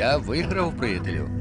Я виграв, приятелю.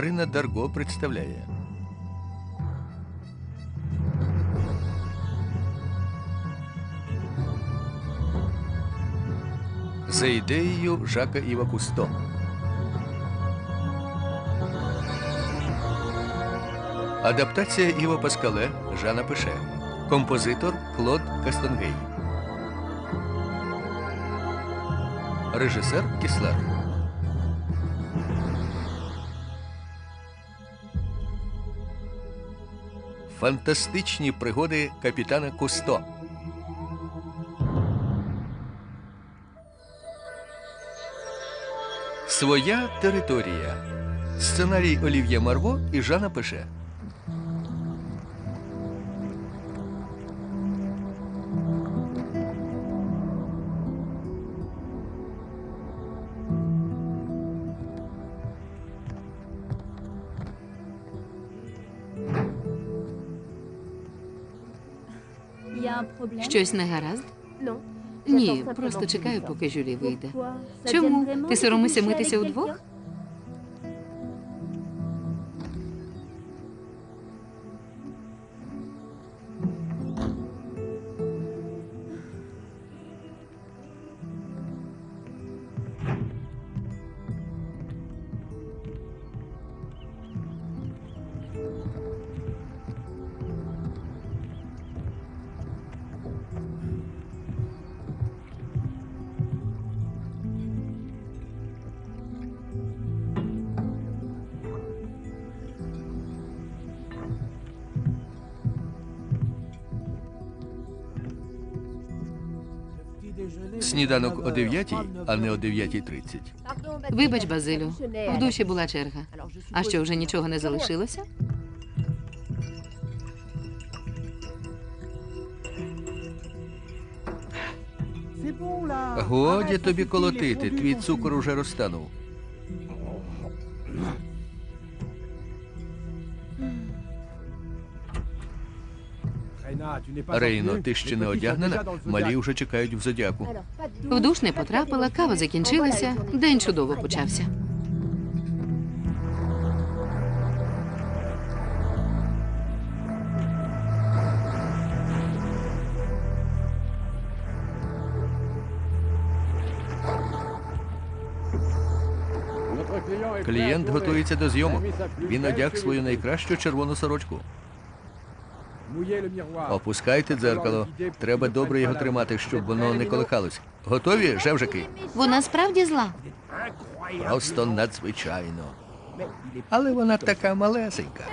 Марина Дарго представляє. За ідеєю Жака Іва Кусто. Адаптація Іва Паскале Жана Пеше. Композитор Клод Кастонгей. Режисер Кіслер. Фантастичні пригоди капітана Кусто. Своя територія. Сценарій Олів'є Марво і Жана Пеше. Щось не гаразд? Ні, просто чекаю, поки Жюлі вийде. Чому? Ти соромишся митися удвох? Сніданок о 9, а не о 9.30. Вибач, Базилю, в душі була черга. А що, вже нічого не залишилося? Годі тобі колотити, твій цукор уже розтанув. Рейно, ти ще не одягнена? Малі вже чекають в зодіаку. В душ не потрапила, кава закінчилася, день чудово почався. Клієнт готується до зйомок. Він одяг свою найкращу червону сорочку. Опускайте дзеркало. Треба добре його тримати, щоб воно не колихалось. Готові, жевжики? Вона справді зла. Просто надзвичайно. Але вона така малесенька.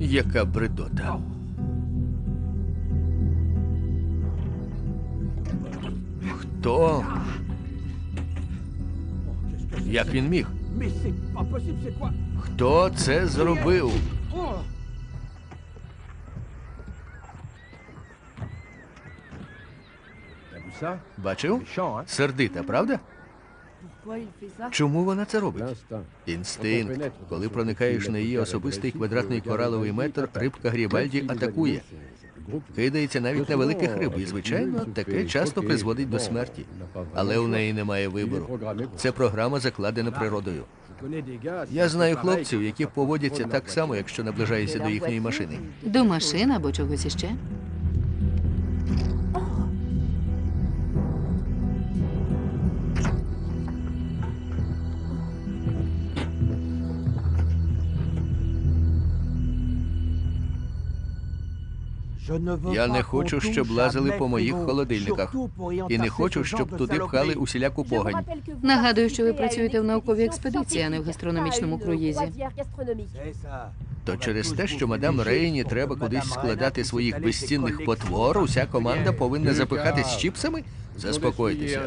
Яка бредота. Хто? Як він міг? Хто це зробив? Бачив? Сердита, правда? Чому вона це робить? Інстинкт. Коли проникаєш на її особистий квадратний кораловий метр, рибка Грібальді атакує. Кидається навіть на великих риб, і звичайно, таке часто призводить до смерті. Але у неї немає вибору. Це програма закладена природою. Я знаю хлопців, які поводяться так само, якщо наближаєшся до їхньої машини. До машин або чогось іще? Я не хочу, щоб лазили по моїх холодильниках. І не хочу, щоб туди пхали усіляку погань. Нагадую, що ви працюєте в науковій експедиції, а не в гастрономічному круїзі. То через те, що мадам Рейні треба кудись складати своїх безцінних потвор, уся команда повинна запихатись чіпсами? Заспокойтеся.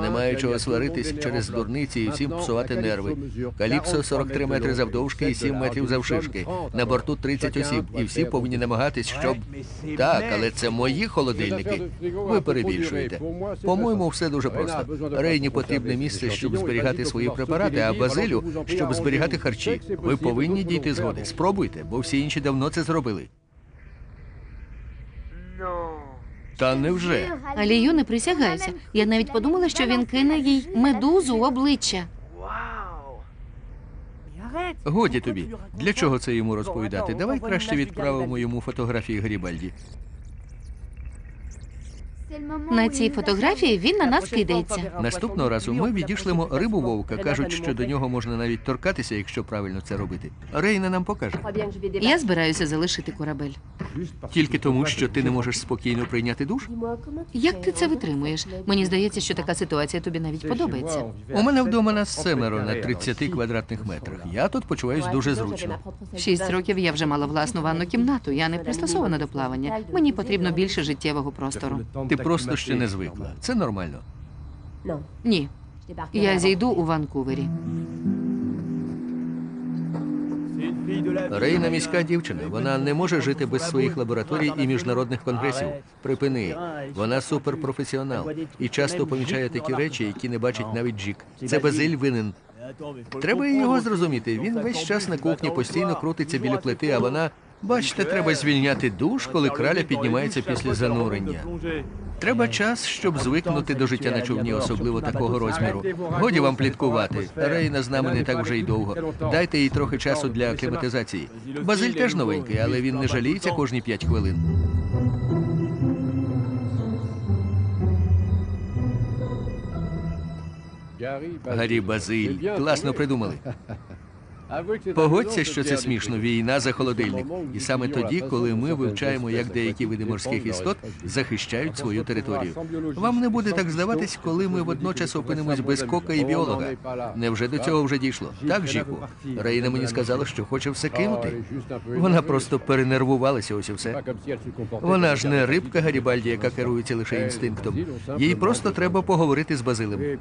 Немає чого сваритись через дурниці і всім псувати нерви. Каліпсо 43 метри завдовжки і 7 метрів завширшки. На борту 30 осіб, і всі повинні намагатись, щоб. Так, але це мої холодильники. Ви перебільшуєте. По-моєму, все дуже просто. Рейні потрібне місце, щоб зберігати свої препарати, а Базилю, щоб зберігати харчі. Ви повинні дійти згоди. Спробуйте, бо всі інші давно це зробили. Та невже? Алію не присягаюся. Я навіть подумала, що він кине їй медузу в обличчя. Годі тобі. Для чого це йому розповідати? Давай краще відправимо йому фотографії Грібальді. На цій фотографії він на нас кидається. Наступного разу ми відійшлемо рибу вовка. Кажуть, що до нього можна навіть торкатися, якщо правильно це робити. Рейна нам покаже. Я збираюся залишити корабель. Тільки тому, що ти не можеш спокійно прийняти душ? Як ти це витримуєш? Мені здається, що така ситуація тобі навіть подобається. У мене вдома нас семеро на 30 квадратних метрах. Я тут почуваюсь дуже зручно. Шість років я вже мала власну ванну кімнату. Я не пристосована до плавання. Мені потрібно більше життєвого простору. Ти просто ще не звикла. Це нормально. Ні, я зійду у Ванкувері. Рейна міська дівчина. Вона не може жити без своїх лабораторій і міжнародних конгресів. Припини. Вона суперпрофесіонал і часто помічає такі речі, які не бачить навіть Джік. Це Базиль винен. Треба і його зрозуміти. Він весь час на кухні постійно крутиться біля плити, а вона. Бачите, треба звільняти душ, коли краля піднімається після занурення. Треба час, щоб звикнути до життя на човні, особливо такого розміру. Годі вам пліткувати. Рейна з нами не так вже й довго. Дайте їй трохи часу для акліматизації. Базиль теж новенький, але він не жаліється кожні п'ять хвилин. Гарі Базиль. Класно придумали. Погодься, що це смішно. Війна за холодильник. І саме тоді, коли ми вивчаємо, як деякі види морських істот захищають свою територію. Вам не буде так здаватись, коли ми водночас опинимось без кока і біолога. Невже до цього вже дійшло? Так, Жіку. Рейна мені сказала, що хоче все кинути. Вона просто перенервувалася, ось і все. Вона ж не рибка Гарібальді, яка керується лише інстинктом. Їй просто треба поговорити з Базилем.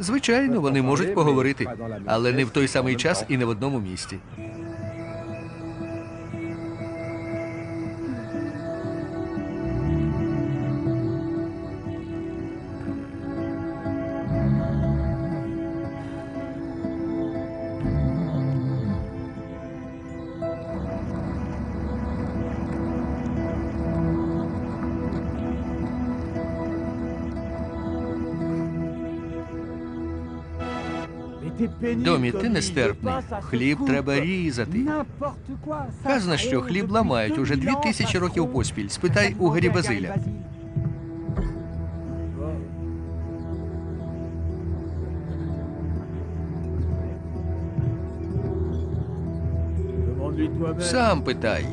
Звичайно, вони можуть поговорити, але не в той самий час і не в одному も見して。Домі, ти нестерпний. Хліб треба різати. Казано, що хліб ламають уже дві тисячі років поспіль. Спитай у Гарі Базиля. Сам питай.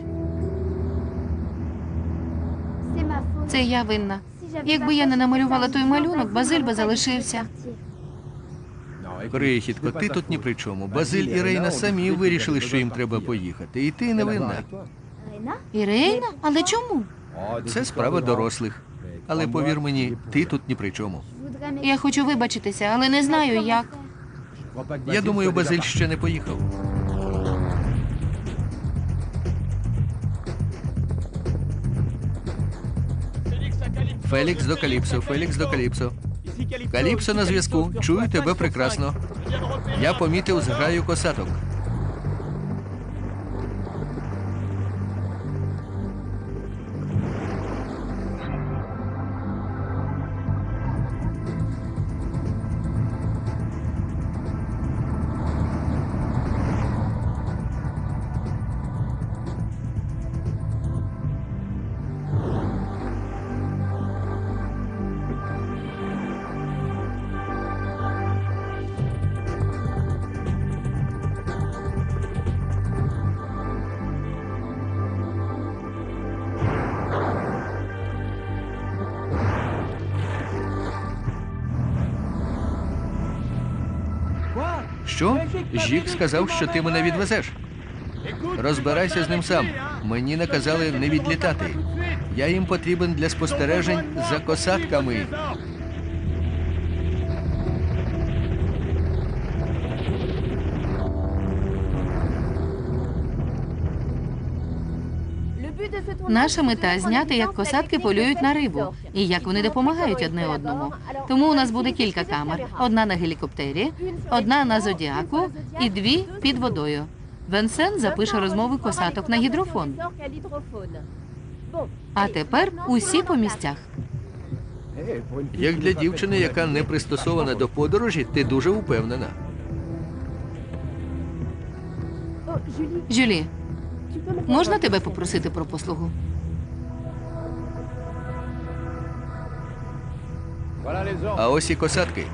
Це я винна. Якби я не намалювала той малюнок, Базиль би залишився. Крихітко, ти тут ні при чому. Базиль і Рейна самі вирішили, що їм треба поїхати. І ти не винна. Ірина? Але чому? Це справа дорослих. Але повір мені, ти тут ні при чому. Я хочу вибачитися, але не знаю як. Я думаю, Базиль ще не поїхав. Фелікс до Каліпсо, Фелікс до Каліпсо. Каліпсо на зв'язку. Чую тебе прекрасно. Я помітив зграю косаток. Що? Жік сказав, що ти мене відвезеш. Розбирайся з ним сам. Мені наказали не відлітати. Я їм потрібен для спостережень за косатками. Наша мета зняти, як косатки полюють на рибу і як вони допомагають одне одному. Тому у нас буде кілька камер: одна на гелікоптері, одна на зодіаку і дві під водою. Венсен запише розмови косаток на гідрофон. А тепер усі по місцях. Як для дівчини, яка не пристосована до подорожі, ти дуже упевнена. Жюлі, можна тебе попросити про послугу? А ось і косатки.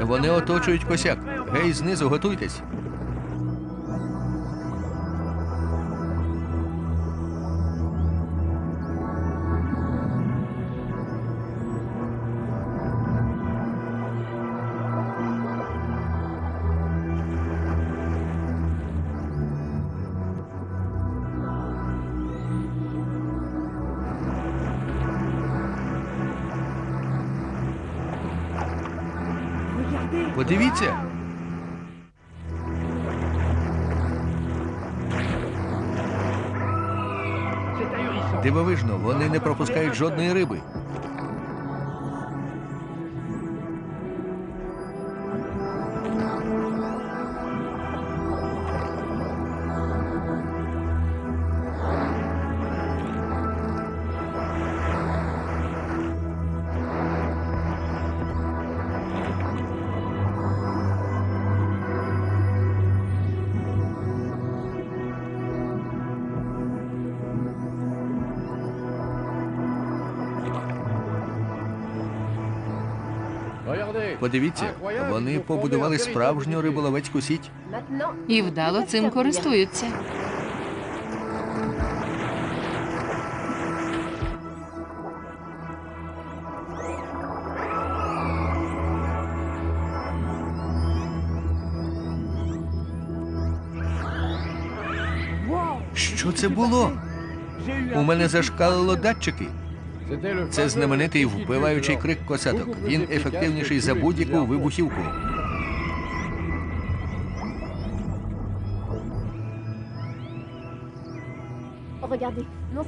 Вони оточують косяк. Гей, знизу, готуйтесь. Дивовижно, вони не пропускають жодної риби. Подивіться, вони побудували справжню риболовецьку сіть. І вдало цим користуються. Що це було? У мене зашкалило датчики. Це знаменитий вбиваючий крик косаток. Він ефективніший за будь-яку вибухівку.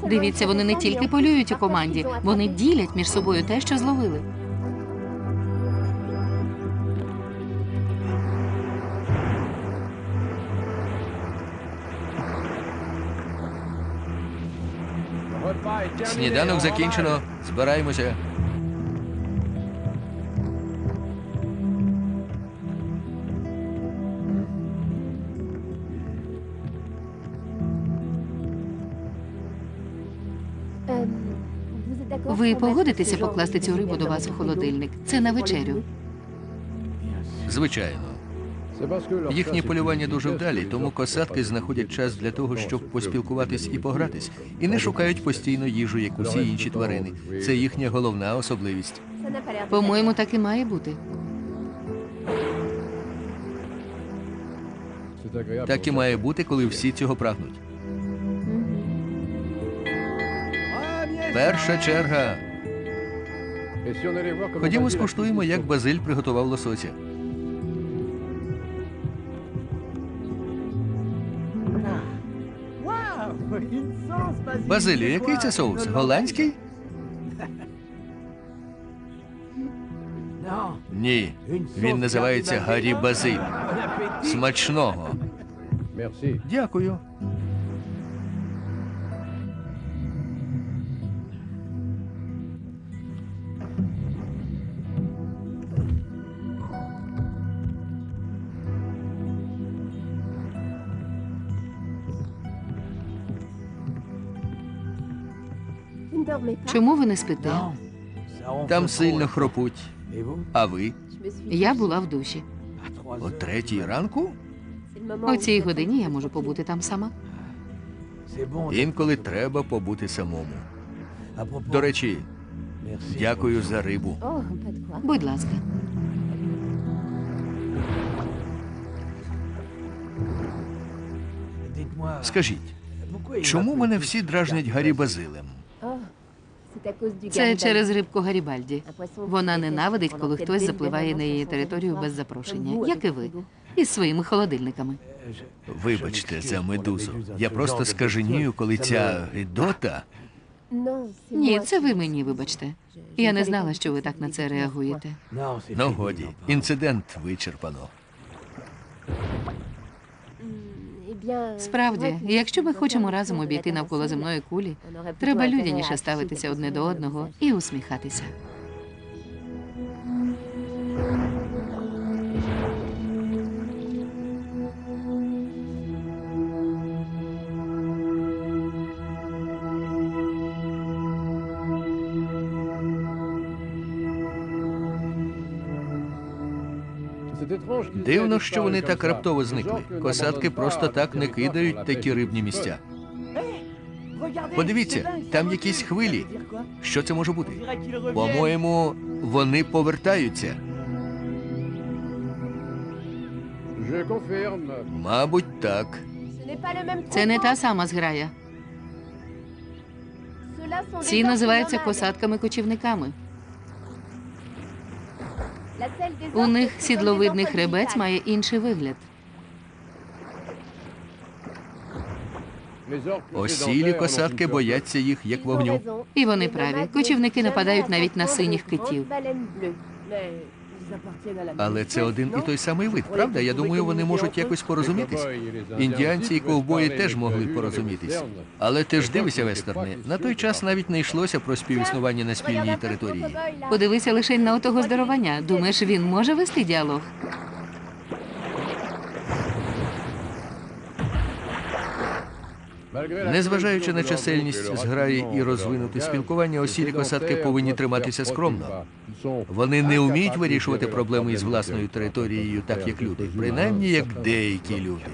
Дивіться, вони не тільки полюють у команді, вони ділять між собою те, що зловили. Сніданок закінчено. Збираємося. Ви погодитеся покласти цю рибу до вас у холодильник? Це на вечерю. Звичайно. Їхні полювання дуже вдалі, тому косатки знаходять час для того, щоб поспілкуватись і погратись, і не шукають постійно їжу, як усі інші тварини. Це їхня головна особливість. По-моєму, так і має бути. Так і має бути, коли всі цього прагнуть. Перша черга. Ходімо скуштуємо, як Базиль приготував лосося. Базилю, який це соус? Голландський? Ні. Він називається Гарі Базиль. Смачного. Дякую. Чому ви не спите? Там сильно хропуть. А ви? Я була в душі. О третій ранку? О цій годині я можу побути там сама. Інколи треба побути самому. До речі, дякую за рибу. Будь ласка. Скажіть, чому мене всі дражнять Гарі Базилем? Це через рибку Гарібальді. Вона ненавидить, коли хтось запливає на її територію без запрошення, як і ви, із своїми холодильниками. Вибачте за медузу. Я просто скаженію, коли ця гидота. Ні, це ви мені вибачте. Я не знала, що ви так на це реагуєте. Ну годі, інцидент вичерпано. Справді, якщо ми хочемо разом обійти навколо земної кулі, треба людяніше ставитися одне до одного і усміхатися. Дивно, що вони так раптово зникли. Косатки просто так не кидають такі рибні місця. Подивіться, там якісь хвилі. Що це може бути? По-моєму, вони повертаються. Мабуть, так. Це не та сама зграя. Ці називаються косатками-кочівниками. У них сідловидний хребець має інший вигляд. Осілі косатки бояться їх як вогню. І вони праві. Кочівники нападають навіть на синіх китів. Але це один і той самий вид, правда? Я думаю, вони можуть якось порозумітись. Індіанці і ковбої теж могли порозумітись. Але ти ж дивися вестерни. На той час навіть не йшлося про співіснування на спільній території. Подивися лише на отого здоровання. Думаєш, він може вести діалог? Незважаючи на чисельність зграї і розвинуте спілкування, осілі косатки повинні триматися скромно. Вони не вміють вирішувати проблеми із власною територією, так як люди, принаймні як деякі люди.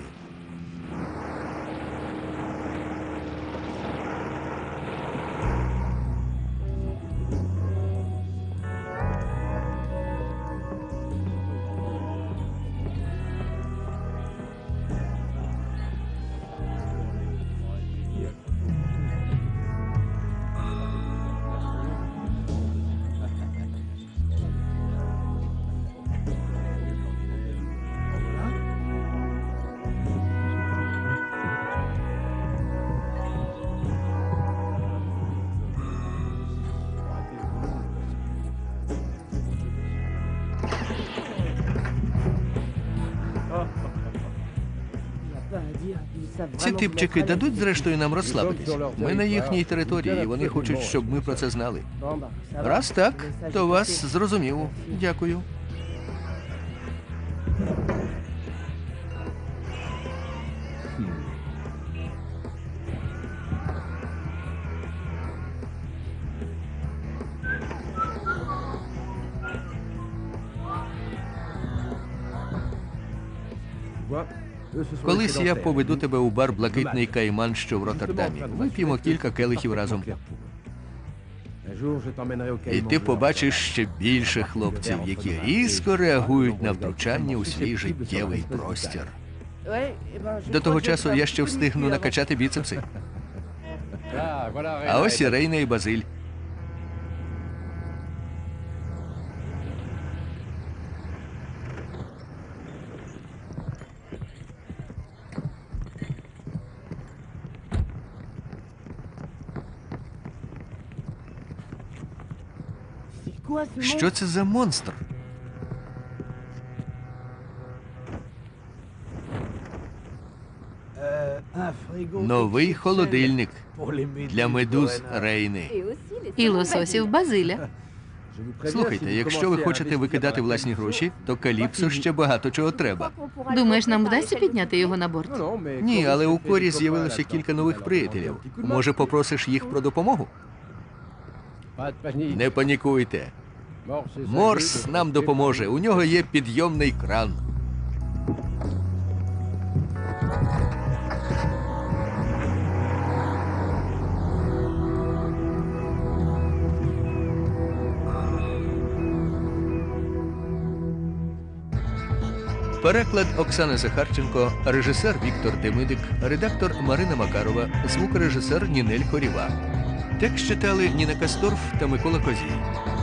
Ці типчики дадуть зрештою нам розслабитись. Ми на їхній території, і вони хочуть, щоб ми про це знали. Раз так, то вас зрозумів. Дякую. Колись я поведу тебе у бар Блакитний Кайман, що в Роттердамі. Вип'ємо кілька келихів разом. І ти побачиш ще більше хлопців, які різко реагують на втручання у свій життєвий простір. До того часу я ще встигну накачати біцепси. А ось і Рейна і Базиль. Що це за монстр? Новий холодильник для медуз Рейни. І лососів Базиля. Слухайте, якщо ви хочете викидати власні гроші, то Каліпсо ще багато чого треба. Думаєш, нам вдасться підняти його на борт? Ні, але у Корі з'явилося кілька нових приятелів. Може, попросиш їх про допомогу? Не панікуйте. Морс нам допоможе. У нього є підйомний кран. Переклад Оксани Захарченко, режисер Віктор Демидик, редактор Марина Макарова, звукорежисер Нінель Хоріва. Текст читали Ніна Касторф та Микола Козій.